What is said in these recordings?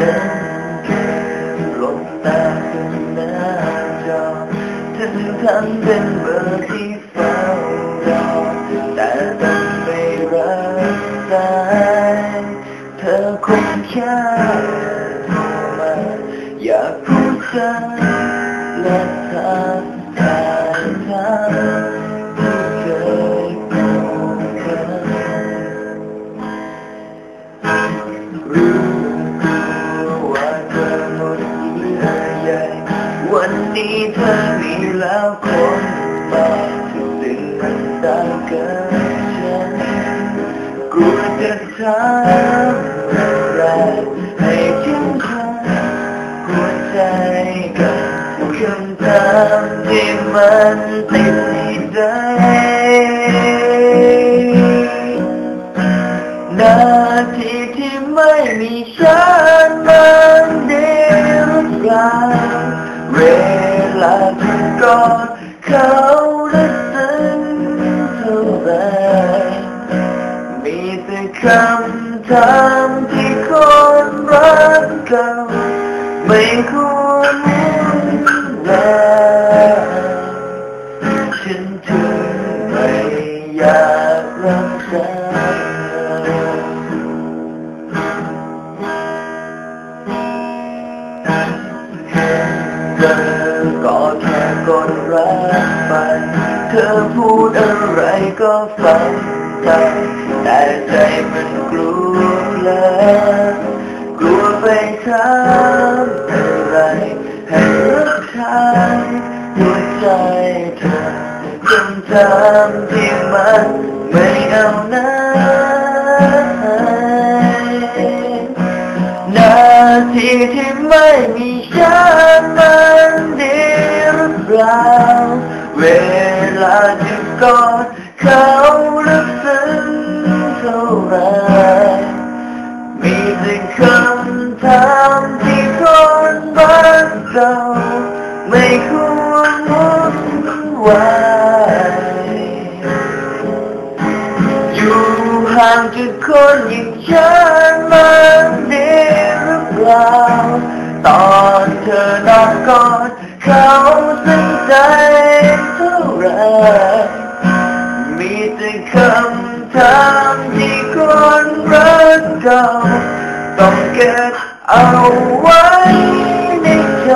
นั้นแค่ลบตาเป็นหน้าจอเธอทำเป็นเบอร์ที่เฝ้ารอแต่ต้ไม่รักสายเธอคงแค่มาอยากพูดและทำใจเธอ นี้เธอมีแล้วคนใหม่ทุกสิ่งมันต่างกันฉันกลัวจะทำอะไรให้ฉันคงหัวใจกับคำถามที่มันติดในใจ กอดเขาและซึ้งเท่าไรมีแต่คำถามที่คนรักเก่าไม่คุ กดรับไปเธอพูดอะไรก็ฟังไปแต่ใจมันกลัวแล้วกลัวไปถามอะไรให้รักชายหัวใจเธอคำถามที่มันไม่เอาไหนนาทีที่ไม่มีฉัน หรือเปล่าเวลาที่กอดเขาลึกซึ้งเท่าไรมีแต่คำถามที่คนบ้านเราไม่ควรวุ่นวายอยู่ห่างจากคนอย่างฉันมันดีหรือเปล่าตอนเธอนอนกอด เขาซึ้งใจเท่าไรมีแต่คำถามที่คนรักเก่าต้องเก็บเอาไว้ในใจ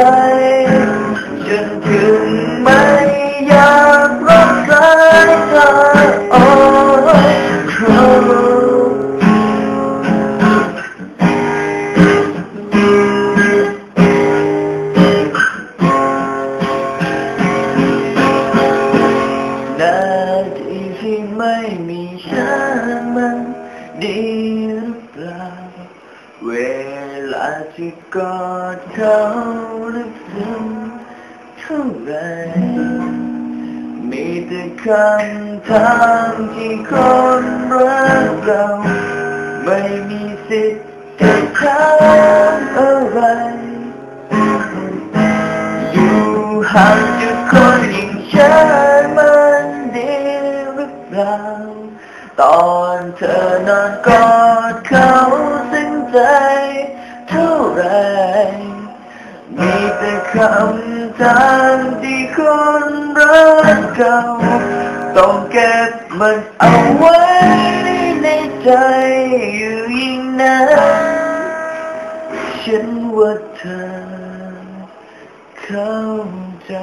มีฉันมันดีหรือเปล่า เวลาที่กอดเขาลึกซึ้งเท่าไรมีแต่คำถามที่คนรักเรา ไม่มีสิทธิ์จะถามอะไร อยู่ห่างจากคน เท่าไรมีแต่คำถามที่คนรักเก่าต้องเก็บมันเอาไว้ในใจอยู่ยิ่งนานฉันว่าเธอเข้าใจ